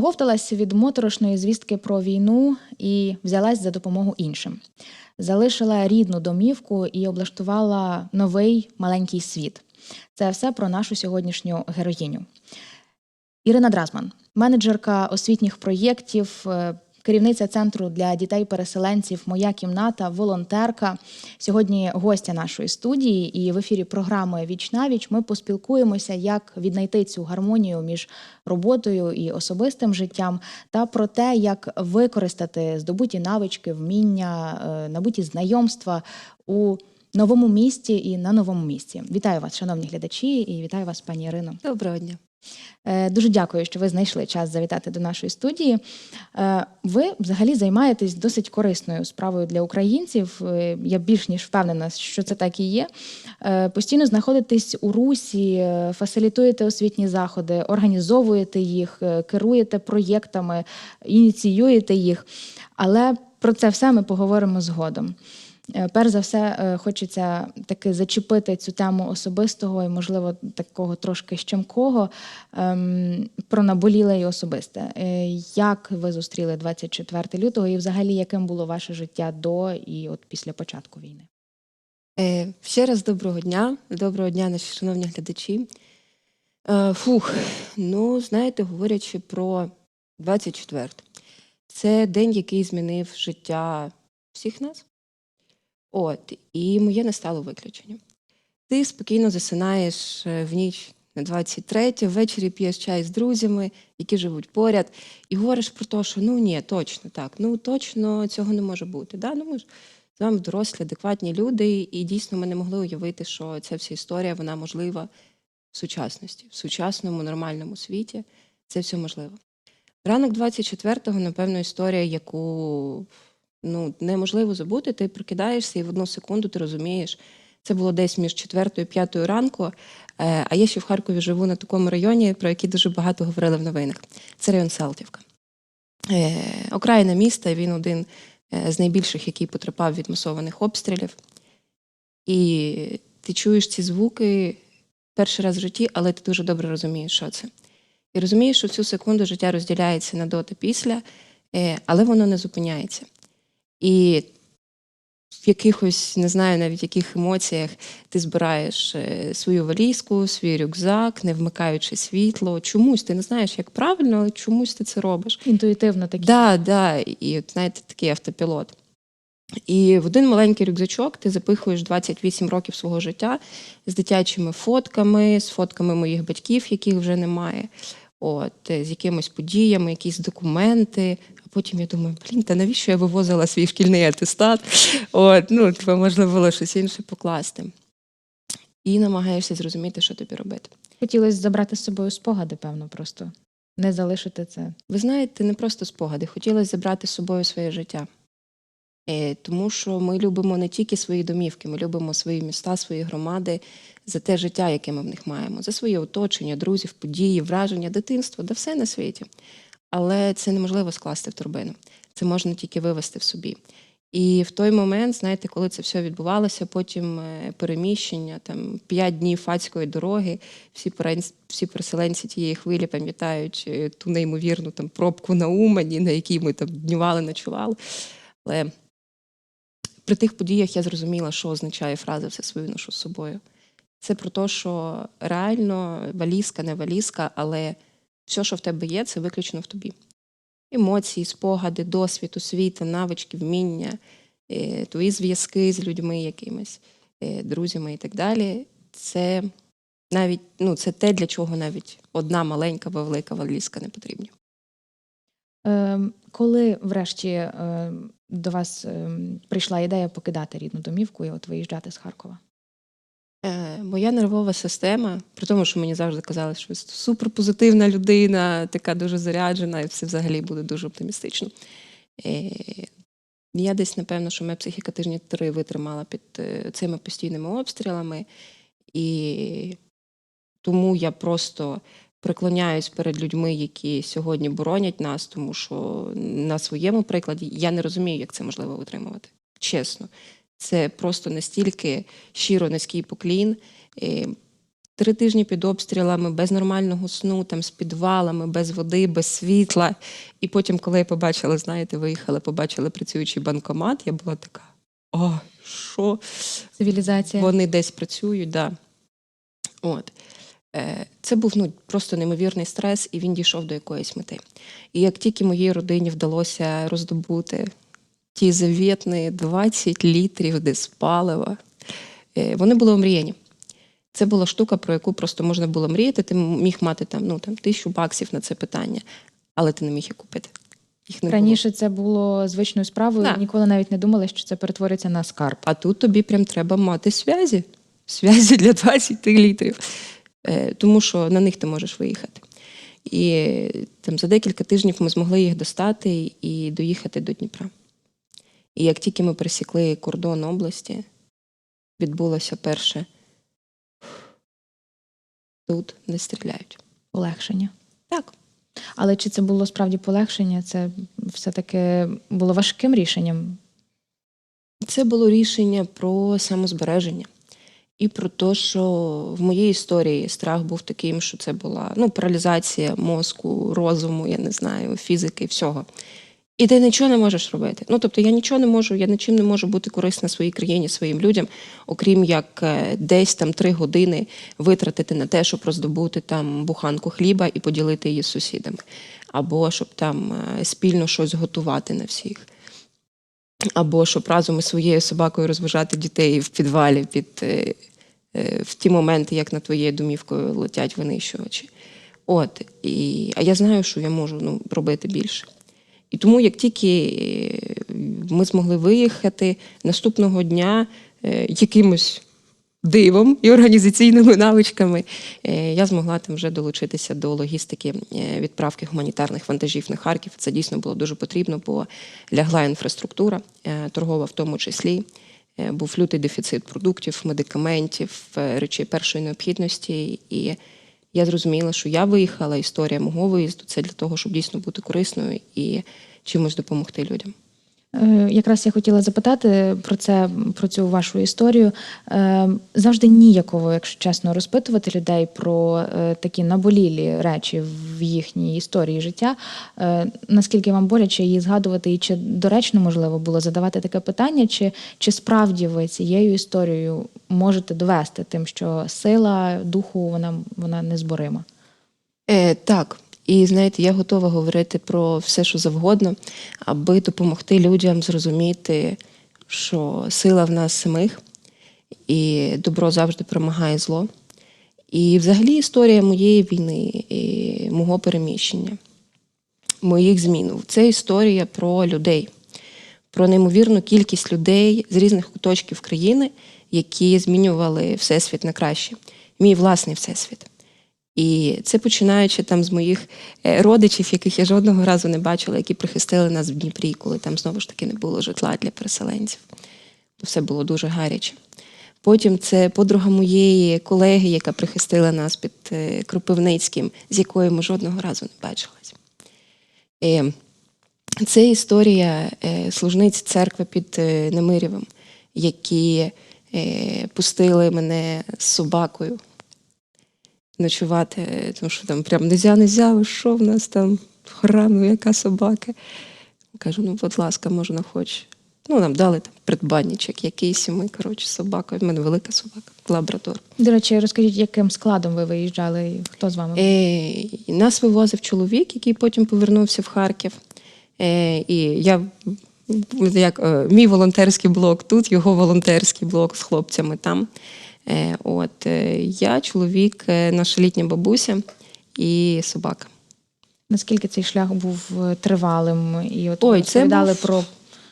Оговталась від моторошної звістки про війну і взялась за допомогу іншим. Залишила рідну домівку і облаштувала новий маленький світ. Це все про нашу сьогоднішню героїню. Ірина Дразман, менеджерка освітніх проєктів, е, керівниця центру для дітей-переселенців Моя кімната, волонтерка. Сьогодні гостя нашої студії, і в ефірі програми Віч на віч ми поспілкуємося, як віднайти цю гармонію між роботою і особистим життям, та про те, як використати здобуті навички, вміння, е, набуті знайомства у новому місті і на новому місці. Вітаю вас, шановні глядачі, і вітаю вас, пані Ірино. Доброго дня. Е, Дуже дякую, що ви знайшли час завітати до нашої студії. Е, Ви взагалі займаєтесь досить корисною справою для українців. Е, Я більш ніж впевнена, що це так і є. Постійно знаходитесь у русі, фасилітуєте освітні заходи, організовуєте їх, керуєте проєктами, ініціюєте їх. Але про це все ми поговоримо згодом. Е, Перш за все, е, хочеться таки зачепити цю тему особистого і, можливо, такого трошки щемкого ем, про наболіле і особисте. Е, Як ви зустріли 24 лютого, і взагалі яким було ваше життя до і от після початку війни? Ще раз доброго дня. Доброго дня, наші шановні глядачі. Фух, ну, знаєте, говорячи про 24 це день, який змінив життя всіх нас. От, і моє не стало виключенням. Ти спокійно засинаєш е, в ніч на 23, ввечері п'єш чай з друзями, які живуть поряд, і говориш про те, що ну ні, точно так, ну точно цього не може бути. Да? Ну, ми ж з вами дорослі, адекватні люди, і дійсно ми не могли уявити, що ця вся історія вона можлива в сучасності, в сучасному нормальному світі. Це все можливо. Ранок 24-го, напевно, історія, яку ну, неможливо забути. Ти прокидаєшся і в одну секунду ти розумієш, це було десь між 4 і 5 ранку. Е, А я ще в Харкові живу на такому районі, про який дуже багато говорили в новинах. Це район Салтівка. Е, Окраїна міста, він один е, з найбільших, який потерпав від масованих обстрілів. І ти чуєш ці звуки перший раз в житті, але ти дуже добре розумієш, що це. І розумієш, що в цю секунду життя розділяється на до та після, але воно не зупиняється. І в якихось, не знаю навіть яких емоціях ти збираєш е, свою валізку, свій рюкзак, не вмикаючи світло. Чомусь ти не знаєш, як правильно, але чомусь ти це робиш. Інтуїтивно такі. Да, да, і от, знаєте, такий автопілот. І в один маленький рюкзачок ти запихуєш 28 років свого життя з дитячими фотками, з фотками моїх батьків, яких вже немає, от, е, з якимись подіями, якісь документи. Потім я думаю, блін, та навіщо я вивозила свій шкільний атестат? От, ну, типу, можливо, було щось інше покласти. І намагаєшся зрозуміти, що тобі робити. Хотілося забрати з собою спогади, певно, просто не залишити це. Ви знаєте, не просто спогади, хотілося забрати з собою своє життя. Е, Тому що ми любимо не тільки свої домівки, ми любимо свої міста, свої громади за те життя, яке ми в них маємо, за своє оточення, друзів, події, враження, дитинство, да все на світі. Але це неможливо скласти в турбину. Це можна тільки вивести в собі. І в той момент, знаєте, коли це все відбувалося, потім е, переміщення, там п'ять днів фацької дороги, всі всі переселенці тієї хвилі пам'ятають е, ту неймовірну там пробку на Умані, на якій ми там днювали, ночували. Але при тих подіях я зрозуміла, що означає фраза все свою ношу з собою. Це про те, що реально валізка, не валізка, але все, що в тебе є, це виключно в тобі. Емоції, спогади, досвід, освіта, навички, вміння, е, твої зв'язки з людьми якимись, е, друзями і так далі. Це навіть ну, це те, для чого навіть одна маленька або велика валізка не потрібні. Ем, Коли, врешті, ем, до вас ем, прийшла ідея покидати рідну домівку і от виїжджати з Харкова? Е, Моя нервова система, при тому, що мені завжди казали, що ви суперпозитивна людина, така дуже заряджена, і все взагалі буде дуже оптимістично. Е, Я десь, напевно, що моя психіка тижні три витримала під е, цими постійними обстрілами, і тому я просто преклоняюсь перед людьми, які сьогодні боронять нас, тому що на своєму прикладі я не розумію, як це можливо витримувати. Чесно. Це просто настільки щиро низький поклін. Три тижні під обстрілами, без нормального сну, там з підвалами, без води, без світла. І потім, коли я побачила, знаєте, виїхала, побачила працюючий банкомат, я була така: о, що? Цивілізація. Вони десь працюють, да. От. Е, Це був ну, просто неймовірний стрес, і він дійшов до якоїсь мети. І як тільки моїй родині вдалося роздобути ті завітні 20 літрів диспалива, е, вони були омріяні. Це була штука, про яку просто можна було мріяти. Ти міг мати там, ну, там, тисячу баксів на це питання, але ти не міг їх купити. Їх не було. Раніше це було звичною справою. Да. Ніколи навіть не думали, що це перетвориться на скарб. А тут тобі прям треба мати зв'язі. Зв'язі для 20 літрів. Е, тому що на них ти можеш виїхати. І там за декілька тижнів ми змогли їх достати і доїхати до Дніпра. І як тільки ми пересікли кордон області, відбулося перше тут не стріляють. Полегшення. Так. Але чи це було справді полегшення? Це все-таки було важким рішенням. Це було рішення про самозбереження. І про те, що в моїй історії страх був таким, що це була ну, паралізація мозку, розуму, я не знаю, фізики, всього. І ти нічого не можеш робити. Ну, тобто я нічого не можу, я нічим не можу бути корисна своїй країні, своїм людям, окрім як е, десь там три години витратити на те, щоб роздобути там буханку хліба і поділити її з сусідами, або щоб там е, спільно щось готувати на всіх. Або щоб разом із своєю собакою розважати дітей в підвалі під е, в ті моменти, як над твоєю домівкою летять винищувачі. От, і, а я знаю, що я можу ну, робити більше. І тому, як тільки е, ми змогли виїхати наступного дня е, якимось дивом і організаційними навичками, е, я змогла там вже долучитися до логістики відправки гуманітарних вантажів на Харків. Це дійсно було дуже потрібно, бо лягла інфраструктура, торгова в тому числі. Був лютий дефіцит продуктів, медикаментів, речей першої необхідності. І я зрозуміла, що я виїхала, історія мого виїзду це для того, щоб дійсно бути корисною і чимось допомогти людям. Е, Якраз я хотіла запитати про це, про цю вашу історію. Е, Завжди ніяково, якщо чесно, розпитувати людей про е, такі наболілі речі в їхній історії життя. Наскільки вам боляче її згадувати, і чи доречно можливо було задавати таке питання, чи, чи справді ви цією історією можете довести тим, що сила духу вона, вона незборима? Е, так, і знаєте, я готова говорити про все, що завгодно, аби допомогти людям зрозуміти, що сила в нас самих, і добро завжди перемагає зло. І взагалі історія моєї війни, і мого переміщення, моїх змін це історія про людей, про неймовірну кількість людей з різних куточків країни, які змінювали всесвіт на краще. Мій власний всесвіт. І це починаючи там з моїх е, родичів, яких я жодного разу не бачила, які прихистили нас в Дніпрі, коли там знову ж таки не було житла для переселенців. Все було дуже гаряче. Потім це подруга моєї колеги, яка прихистила нас під е, Кропивницьким, з якою ми жодного разу не бачились. Е, Це історія служниць церкви під Немирєвим, які пустили мене з собакою ночувати, тому що там прям нельзя, нельзя, ви що в нас там в храм, ну яка собака. Кажу, ну, будь ласка, можна хоч. Ну, нам дали там придбанничок якийсь, і ми, коротше, собака. В мене велика собака, лабрадор. До речі, розкажіть, яким складом ви виїжджали, і хто з вами? Е, нас вивозив чоловік, який потім повернувся в Харків. Е, і я як е, мій волонтерський блок тут, його волонтерський блок з хлопцями там. Е, от е, я, чоловік, е, наша літня бабуся і собака. Наскільки цей шлях був тривалим? І от Ой, це був- про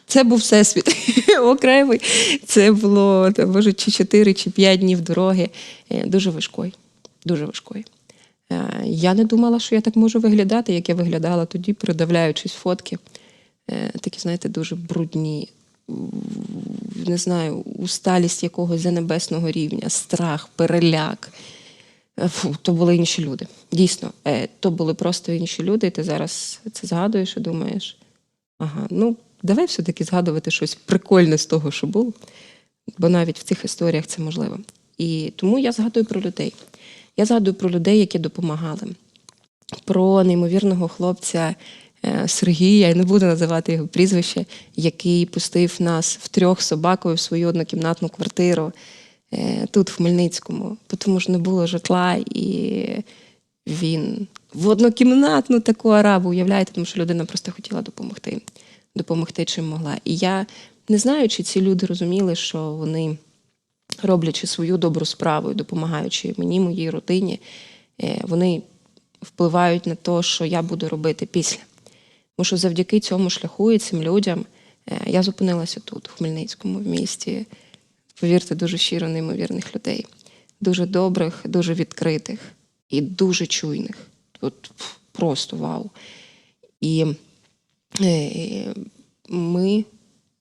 Це був всесвіт окремий. Це було може, чи 4, чи 5 днів дороги. Дуже важкої. Дуже важкої. Я не думала, що я так можу виглядати, як я виглядала тоді, передивляючись фотки. Такі, знаєте, дуже брудні. Не знаю, усталість якогось занебесного рівня, страх, переляк. Е, Фу, то були інші люди. Дійсно, е, то були просто інші люди, і ти зараз це згадуєш і думаєш, ага, ну давай все-таки згадувати щось прикольне з того, що було, бо навіть в цих історіях це можливо. І тому я згадую про людей. Я згадую про людей, які допомагали, про неймовірного хлопця е, Сергія, я не буду називати його прізвище, який пустив нас в трьох собакою в свою однокімнатну квартиру е, тут, в Хмельницькому, тому що не було житла, і він в однокімнатну таку арабу, уявляєте, тому що людина просто хотіла допомогти, допомогти чим могла. І я не знаю, чи ці люди розуміли, що вони, роблячи свою добру справу і допомагаючи мені, моїй родині, е, вони впливають на те, що я буду робити після. Тому що завдяки цьому шляху і цим людям е, я зупинилася тут, в Хмельницькому, в місті. Повірте, дуже щиро неймовірних людей. Дуже добрих, дуже відкритих і дуже чуйних. От просто вау. І е, ми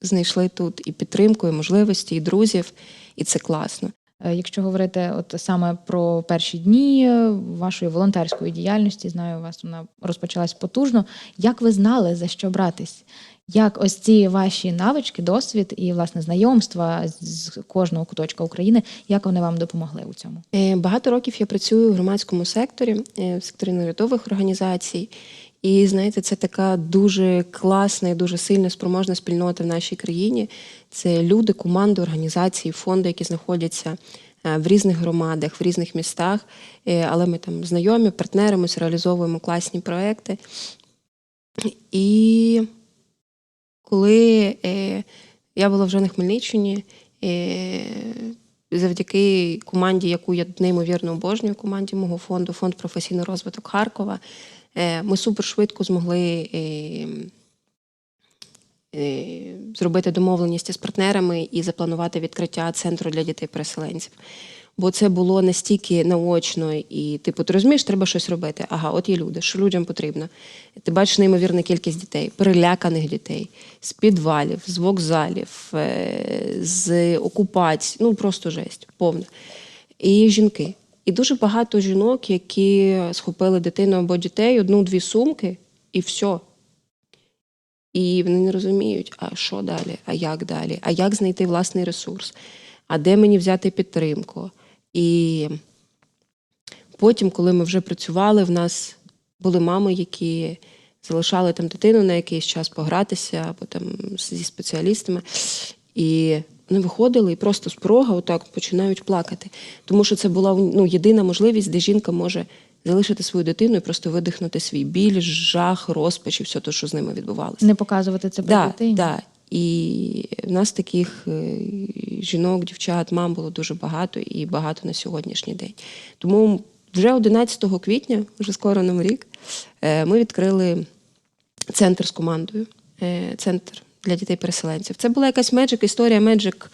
знайшли тут і підтримку, і можливості, і друзів, і це класно. Е, Якщо говорити от саме про перші дні е, вашої волонтерської діяльності, знаю, у вас вона розпочалась потужно. Як ви знали за що братись? Як ось ці ваші навички, досвід і власне знайомства з кожного куточка України, як вони вам допомогли у цьому? Е, Багато років я працюю в громадському секторі, в секторі нарядових організацій. І знаєте, це така дуже класна і дуже сильна спроможна спільнота в нашій країні. Це люди, команди, організації, фонди, які знаходяться е, в різних громадах, в різних містах. Е, Але ми там знайомі, партнеримось, реалізовуємо класні проекти. І коли е, я була вже на Хмельниччині, завдяки команді, яку я неймовірно обожнюю, команді мого фонду, фонд професійний розвиток Харкова, ми супершвидко змогли е, е, зробити домовленість з партнерами і запланувати відкриття центру для дітей-переселенців. Бо це було настільки наочно, і типу, ти розумієш, треба щось робити. Ага, от є люди, що людям потрібно. Ти бачиш неймовірну кількість дітей, переляканих дітей з підвалів, з вокзалів, е, з окупацій. Ну просто жесть, повна. І жінки. І дуже багато жінок, які схопили дитину або дітей, одну-дві сумки, і все. І вони не розуміють, а що далі, а як далі, а як знайти власний ресурс, а де мені взяти підтримку. І потім, коли ми вже працювали, в нас були мами, які залишали там дитину на якийсь час погратися або там зі спеціалістами. І вони виходили і просто з порога отак починають плакати. Тому що це була ну, єдина можливість, де жінка може залишити свою дитину і просто видихнути свій біль, жах, розпач і все те, що з ними відбувалося. Не показувати це Да, дитині? да. І в нас таких е, жінок, дівчат, мам було дуже багато і багато на сьогоднішній день. Тому вже 11 квітня, вже скоро новий рік, е, ми відкрили центр з командою. е, Центр для дітей-переселенців. Це була якась меджик, історія меджик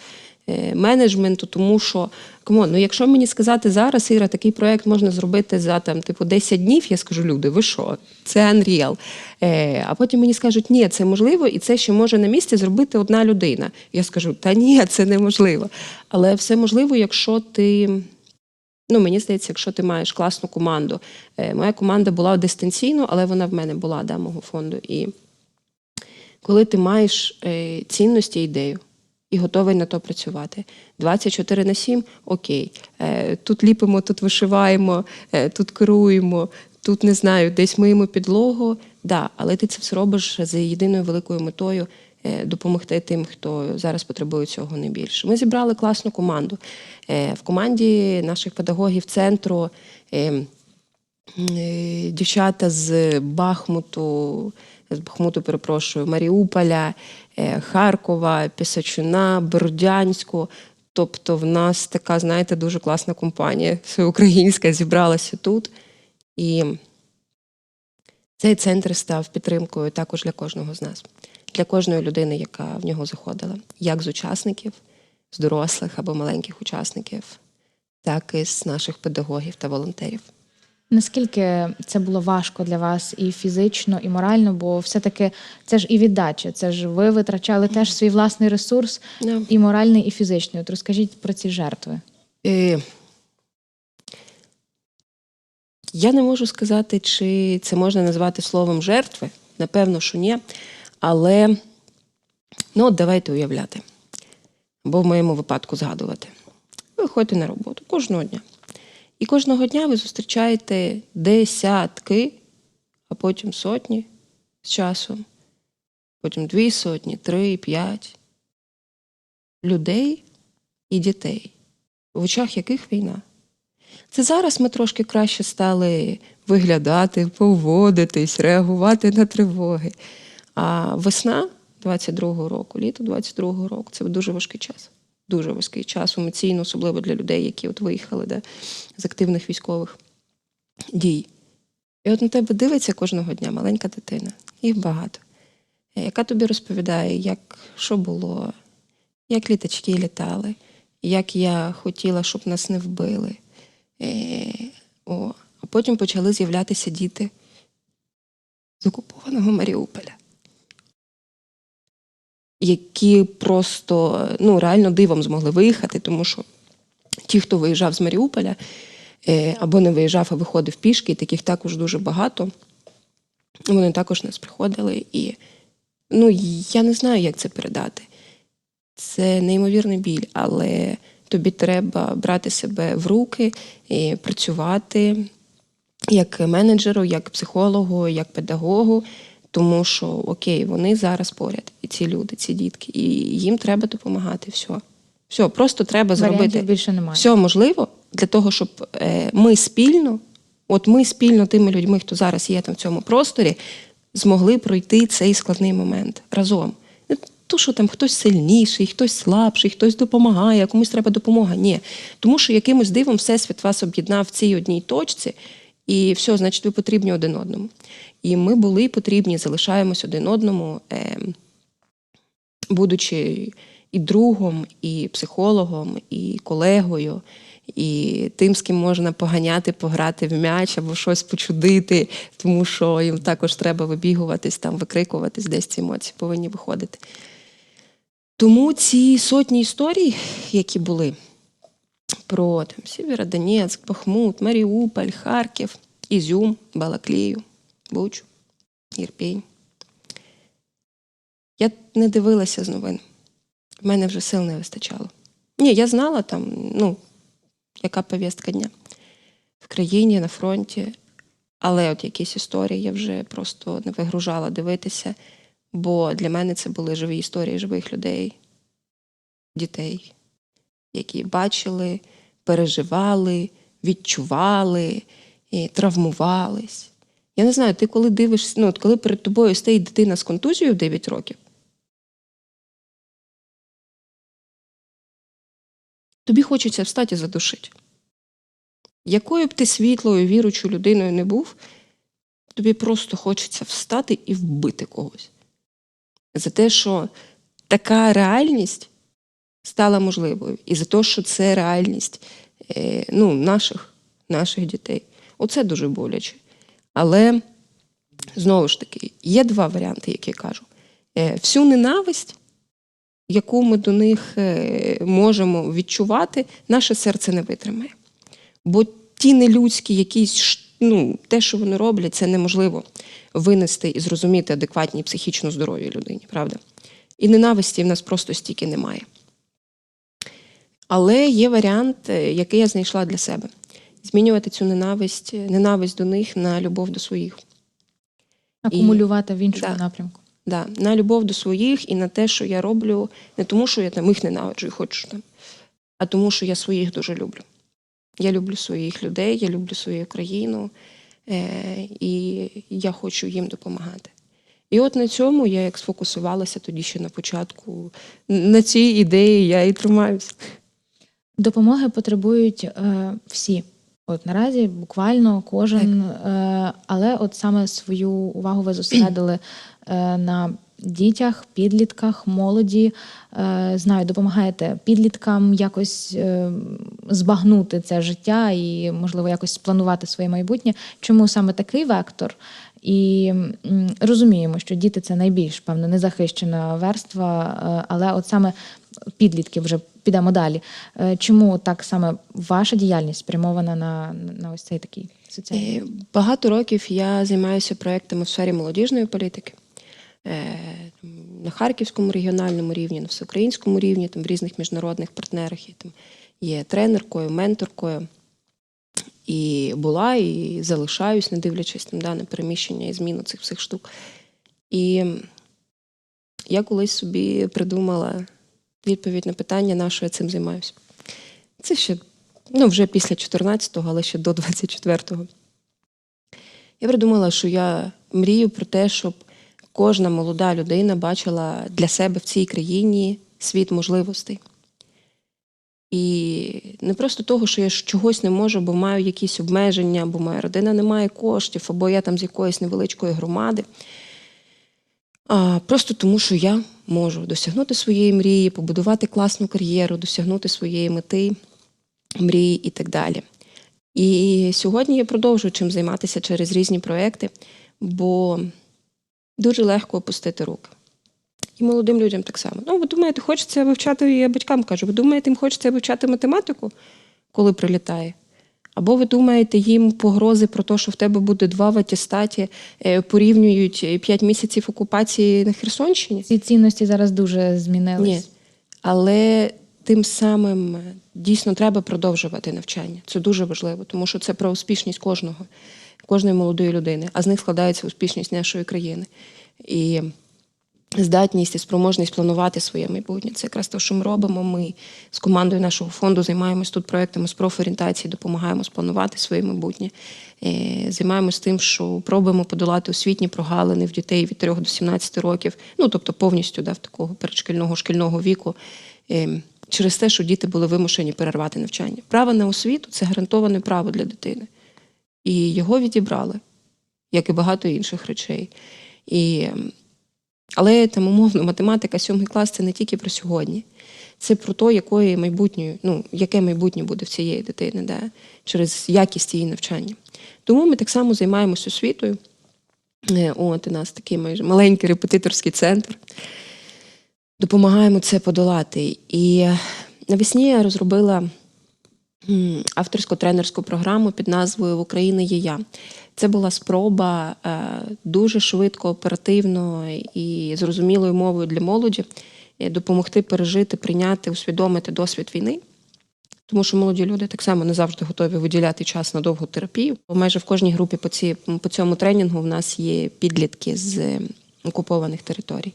менеджменту, тому що камон, ну якщо мені сказати зараз, Іра, такий проект можна зробити за там, типу, 10 днів, я скажу, люди, ви що? Це Unreal. Е, а потім мені скажуть, ні, це можливо, і це ще може на місці зробити одна людина. Я скажу, та ні, це неможливо. Але все можливо, якщо ти. Ну, мені здається, якщо ти маєш класну команду. Е, моя команда була дистанційно, але вона в мене була да, мого фонду. І коли ти маєш е, цінності ідею і готовий на то працювати. 24 на 7 окей. Е, тут ліпимо, тут вишиваємо, е, тут керуємо, тут не знаю, десь миємо підлогу. Да, але ти це все робиш з єдиною великою метою допомогти тим, хто зараз потребує цього найбільше. Ми зібрали класну команду. В команді наших педагогів центру. е, Е, дівчата з Бахмуту, з Бахмуту, перепрошую, Маріуполя, е, Харкова, Пісачуна, Бердянську. Тобто в нас така, знаєте, дуже класна компанія всеукраїнська зібралася тут. І цей центр став підтримкою також для кожного з нас, для кожної людини, яка в нього заходила, як з учасників, з дорослих або маленьких учасників, так і з наших педагогів та волонтерів. Наскільки це було важко для вас і фізично, і морально, бо все-таки це ж і віддача, це ж ви витрачали теж свій власний ресурс, Да. і моральний, і фізичний. От розкажіть про ці жертви. Е, Я не можу сказати, чи це можна назвати словом жертви. Напевно, що ні. Але ну, от давайте уявляти. Або в моєму випадку згадувати. Ви ходите на роботу кожного дня. І кожного дня ви зустрічаєте десятки, а потім сотні з часом, потім дві сотні, три, п'ять людей і дітей, в очах яких війна. Це зараз ми трошки краще стали виглядати, поводитись, реагувати на тривоги. А весна 22-го року, літо 22-го року це дуже важкий час. Дуже важкий час, емоційно, особливо для людей, які от виїхали де, з активних військових дій. І от на тебе дивиться кожного дня маленька дитина, їх багато, яка тобі розповідає, як що було, як літачки літали, як я хотіла, щоб нас не вбили. Е, о. А потім почали з'являтися діти з окупованого Маріуполя, які просто ну, реально дивом змогли виїхати, тому що ті, хто виїжджав з Маріуполя е, або не виїжджав, а виходив пішки, таких також дуже багато. Вони також нас приходили. І ну, я не знаю, як це передати. Це неймовірний біль, але тобі треба брати себе в руки і працювати як менеджеру, як психологу, як педагогу, тому що окей, вони зараз поряд, і ці люди, ці дітки, і їм треба допомагати. Все. Все, просто треба Варіантів зробити більше немає. все можливо для того, щоб е, ми спільно, от ми спільно тими людьми, хто зараз є там в цьому просторі, змогли пройти цей складний момент разом. Не то, що там хтось сильніший, хтось слабший, хтось допомагає, комусь треба допомога. Ні. Тому що якимось дивом Всесвіт вас об'єднав в цій одній точці, і все, значить, ви потрібні один одному. І ми були потрібні, залишаємось один одному, е, будучи і другом, і психологом, і колегою, і тим, з ким можна поганяти, пограти в м'яч або щось почудити, тому що їм також треба вибігуватись, там, викрикуватись, десь ці емоції повинні виходити. Тому ці сотні історій, які були про там, Сєвєродонецьк, Бахмут, Маріуполь, Харків, Ізюм, Балаклію, Бучу, Ірпінь. Я не дивилася з новин. В мене вже сил не вистачало. Ні, я знала там, ну, яка повістка дня в країні, на фронті. Але от якісь історії я вже просто не вигружала дивитися, бо для мене це були живі історії живих людей, дітей, які бачили, переживали, відчували, і травмувались. Я не знаю, ти коли дивишся, ну, от коли перед тобою стоїть дитина з контузією в 9 років, тобі хочеться встати і задушити. Якою б ти світлою, віручою людиною не був, тобі просто хочеться встати і вбити когось. За те, що така реальність стала можливою, і за те, що це реальність е, ну, наших, наших дітей. Оце дуже боляче. Але знову ж таки, є два варіанти, які я кажу. Е, всю ненависть, яку ми до них е, можемо відчувати, наше серце не витримає. Бо ті нелюдські якісь ну, те, що вони роблять, це неможливо винести і зрозуміти адекватній психічно здоровій людині, правда? І ненависті в нас просто стільки немає. Але є варіант, е, який я знайшла для себе: змінювати цю ненависть, ненависть до них на любов до своїх. Акумулювати в іншому Да. напрямку. Да, на любов до своїх і на те, що я роблю, не тому, що я там їх ненавиджу і хочу там, а тому, що я своїх дуже люблю. Я люблю своїх людей, я люблю свою країну, е, і я хочу їм допомагати. І от на цьому я як сфокусувалася тоді ще на початку. На цій ідеї я і тримаюся. Допомоги потребують е, всі. От наразі буквально кожен, е, але от саме свою увагу ви зосередили е, на дітях, підлітках, молоді. Е, знаю, допомагаєте підліткам якось е, збагнути це життя і, можливо, якось спланувати своє майбутнє. Чому саме такий вектор? І розуміємо, що діти це найбільш певно незахищена верства, е, але от саме підлітки вже підемо далі. Е, Чому так саме ваша діяльність спрямована на, на ось цей такий соціальний? Е, Багато років я займаюся проектами в сфері молодіжної політики. Е, На харківському регіональному рівні, на всеукраїнському рівні, там, в різних міжнародних партнерах. Я там є тренеркою, менторкою. І була, і залишаюсь, не дивлячись там, да, на переміщення і зміну цих всіх штук. І я колись собі придумала відповідь на питання, на що я цим займаюся. Це ще ну, вже після 14-го, але ще до 24-го. Я придумала, що я мрію про те, щоб кожна молода людина бачила для себе в цій країні світ можливостей. І не просто того, що я чогось не можу, бо маю якісь обмеження, бо моя родина не має коштів, або я там з якоїсь невеличкої громади. А просто тому, що я можу досягнути своєї мрії, побудувати класну кар'єру, досягнути своєї мети, мрії і так далі. І сьогодні я продовжую чим займатися через різні проекти, бо дуже легко опустити руки. І молодим людям так само. Ну, ви думаєте, хочеться вивчати, я батькам кажу, ви думаєте, їм хочеться вивчати математику, коли прилітає? Або ви думаєте, їм погрози про те, що в тебе буде два в атестаті, е, порівнюють 5 місяців окупації на Херсонщині? Ці цінності зараз дуже змінились. Ні. Але тим самим е, дійсно треба продовжувати навчання. Це дуже важливо, тому що це про успішність кожного, кожної молодої людини, а з них складається успішність нашої країни. І здатність і спроможність планувати своє майбутнє. Це якраз те, що ми робимо. Ми з командою нашого фонду займаємось тут проектами з профорієнтації, допомагаємо спланувати своє майбутнє. Е, Займаємось тим, що пробуємо подолати освітні прогалини в дітей від 3 до 17 років, ну тобто повністю да, в такого передшкільного шкільного віку. е, Через те, що діти були вимушені перервати навчання. Право на освіту це гарантоване право для дитини. І його відібрали, як і багато інших речей. І ем, але там умовно математика, сьомий клас це не тільки про сьогодні. Це про те, якої майбутнє, ну, яке майбутнє буде в цієї дитини, да, через якість її навчання. Тому ми так само займаємося освітою. Е, От у нас такий майже маленький репетиторський центр. Допомагаємо це подолати. І навесні я розробила м, авторсько-тренерську програму під назвою В Україні є я. Це була спроба е, дуже швидко, оперативно і зрозумілою мовою для молоді е, допомогти пережити, прийняти, усвідомити досвід війни. Тому що молоді люди так само не завжди готові виділяти час на довгу терапію. Майже в кожній групі по, ці, по цьому тренінгу в нас є підлітки з окупованих територій,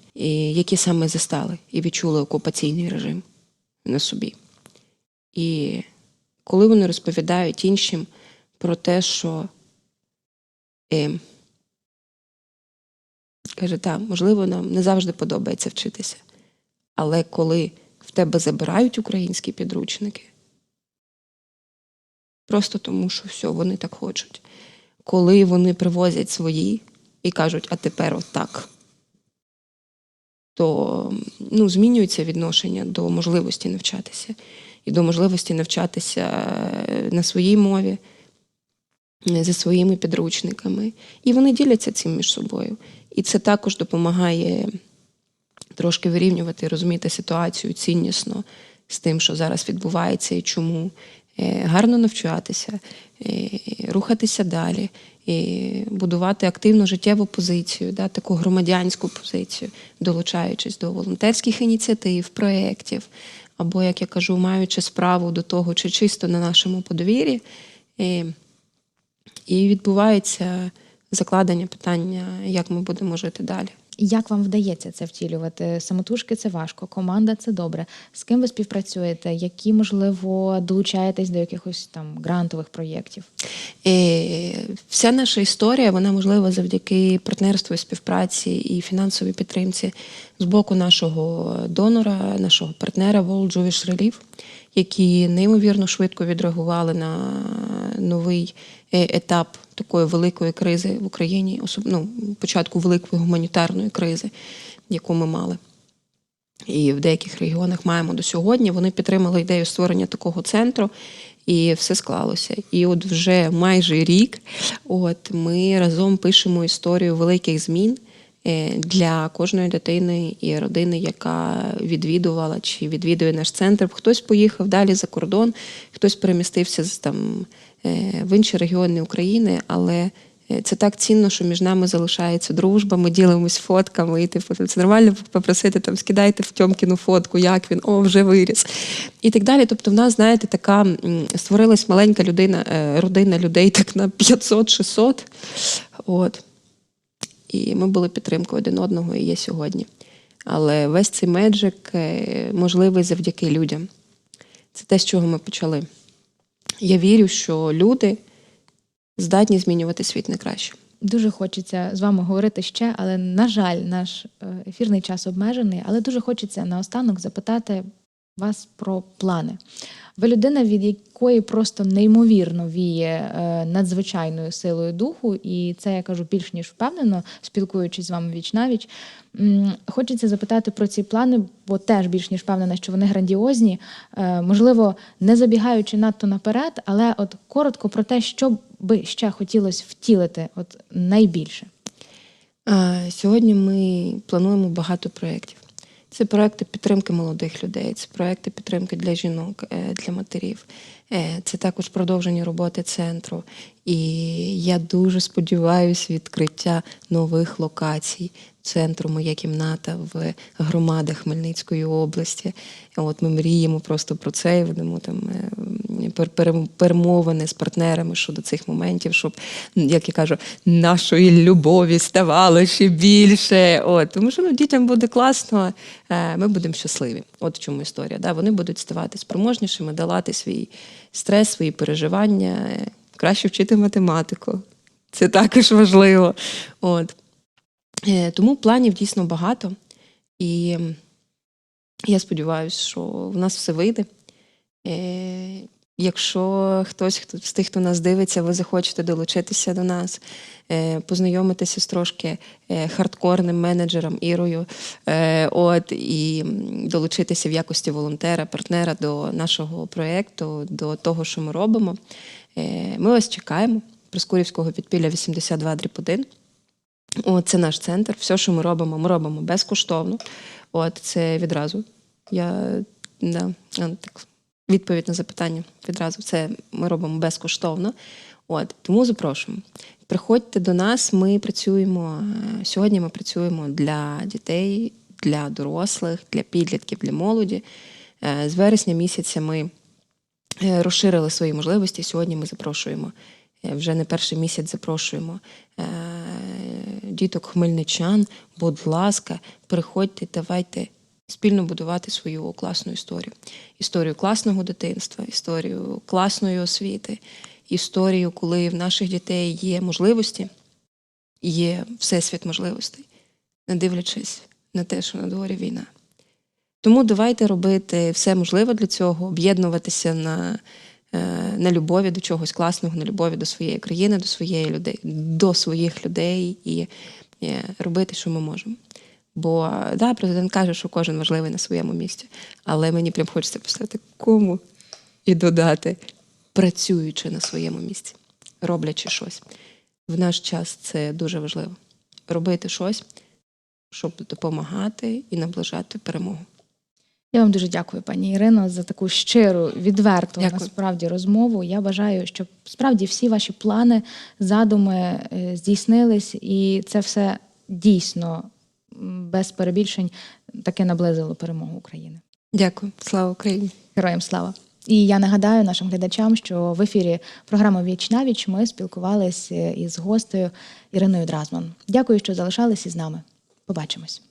які саме застали і відчули окупаційний режим на собі. І коли вони розповідають іншим про те, що е, каже, так, можливо, нам не завжди подобається вчитися. Але коли в тебе забирають українські підручники, просто тому, що все, вони так хочуть. Коли вони привозять свої і кажуть, а тепер отак, то ну, змінюється відношення до можливості навчатися і до можливості навчатися е, на своїй мові, е, зі своїми підручниками. І вони діляться цим між собою. І це також допомагає трошки вирівнювати, і розуміти ситуацію ціннісно з тим, що зараз відбувається і чому. Е, Гарно навчатися, рухатися далі, і будувати активну життєву позицію, да, таку громадянську позицію, долучаючись до волонтерських ініціатив, проєктів, або, як я кажу, маючи справу до того, чи чисто на нашому подвір'ї. І І відбувається закладення питання, як ми будемо жити далі. Як вам вдається це втілювати? Самотужки це важко, команда це добре. З ким ви співпрацюєте? Які, можливо, долучаєтесь до якихось там грантових проєктів? Е, Вся наша історія вона можлива завдяки партнерству і співпраці і фінансовій підтримці з боку нашого донора, нашого партнера World Jewish Relief, які неймовірно швидко відреагували на новий е, етап такої великої кризи в Україні, ну, початку великої гуманітарної кризи, яку ми мали і в деяких регіонах маємо до сьогодні. Вони підтримали ідею створення такого центру, і все склалося. І от вже майже рік, от ми разом пишемо історію великих змін. Е, Для кожної дитини і родини, яка відвідувала чи відвідує наш центр, хтось поїхав далі за кордон, хтось перемістився там е, в інші регіони України, але Е, Це так цінно, що між нами залишається дружба, ми ділимось фотками, і типу, це нормально попросити там скидайте в Тьомкіну фотку, як він, о, вже виріс. І так далі. Тобто, в нас, знаєте, така створилась маленька людина, родина людей так на 500-600. От. І ми були підтримкою один одного і є сьогодні. Але весь цей меджик е, можливий завдяки людям. Це те, з чого ми почали. Я вірю, що люди здатні змінювати світ на краще. Дуже хочеться з вами говорити ще, але на жаль, наш е, ефірний час обмежений. Але дуже хочеться наостанок запитати вас про плани. Ви людина, від якої просто неймовірно віє е, надзвичайною силою духу, і це я кажу більш ніж впевнено, спілкуючись з вами віч навіч. Хочеться запитати про ці плани, бо теж більш ніж впевнена, що вони грандіозні. Е, Можливо, не забігаючи надто наперед, але от коротко про те, що би ще хотілося втілити, от найбільше. Сьогодні ми плануємо багато проєктів. Це проекти підтримки молодих людей, це проекти підтримки для жінок, е, для матерів. Е, Це також продовження роботи центру. І я дуже сподіваюся відкриття нових локацій центру Моя кімната в громадах Хмельницької області. От ми мріємо просто про це і ведемо там е, перемовини з партнерами щодо цих моментів, щоб, як я кажу, нашої любові ставало ще більше. От, тому що ну, дітям буде класно, е, ми будемо щасливі. От в чому історія. Да? Вони будуть ставати спроможнішими, долати свій стрес, свої переживання, краще вчити математику. Це також важливо. От. Е, Тому планів дійсно багато. І я сподіваюся, що в нас все вийде. Е, Якщо хтось хто, з тих, хто нас дивиться, ви захочете долучитися до нас, е, познайомитися з трошки хардкорним менеджером Ірою, от, і долучитися в якості волонтера, партнера до нашого проєкту, до того, що ми робимо, ми вас чекаємо. Проскурівського підпілля 82 дріб 1. От, це наш центр. Все, що ми робимо, ми робимо безкоштовно. От це відразу. Я да, так, відповідь на запитання відразу. Це ми робимо безкоштовно. От, тому запрошуємо. Приходьте до нас. Ми працюємо е, сьогодні. Ми працюємо для дітей, для дорослих, для підлітків, для молоді. Е, З вересня місяця ми е, розширили свої можливості. Сьогодні ми запрошуємо. е, Вже не перший місяць запрошуємо е, діток хмельничан. Будь ласка, приходьте, давайте спільно будувати свою класну історію. Історію класного дитинства, історію класної освіти, історію, коли в наших дітей є можливості, є всесвіт можливостей, не дивлячись на те, що на дворі війна. Тому давайте робити все можливе для цього, об'єднуватися на, е, на любові до чогось класного, на любові до своєї країни, до своєї людей, до своїх людей і е, робити, що ми можемо. Бо да, президент каже, що кожен важливий на своєму місці, але мені прям хочеться поставити кому і додати, працюючи на своєму місці, роблячи щось. В наш час це дуже важливо. Робити щось, щоб допомагати і наближати перемогу. Я вам дуже дякую, пані Ірино, за таку щиру, відверту Дякую. насправді розмову. Я бажаю, щоб справді всі ваші плани, задуми е, здійснились, і це все дійсно без перебільшень таки наблизило перемогу України. Дякую, слава Україні! Героям слава! І я нагадаю нашим глядачам, що в ефірі програми Віч на віч ми спілкувалися із гостею Іриною Дразман. Дякую, що залишались із нами. Побачимось.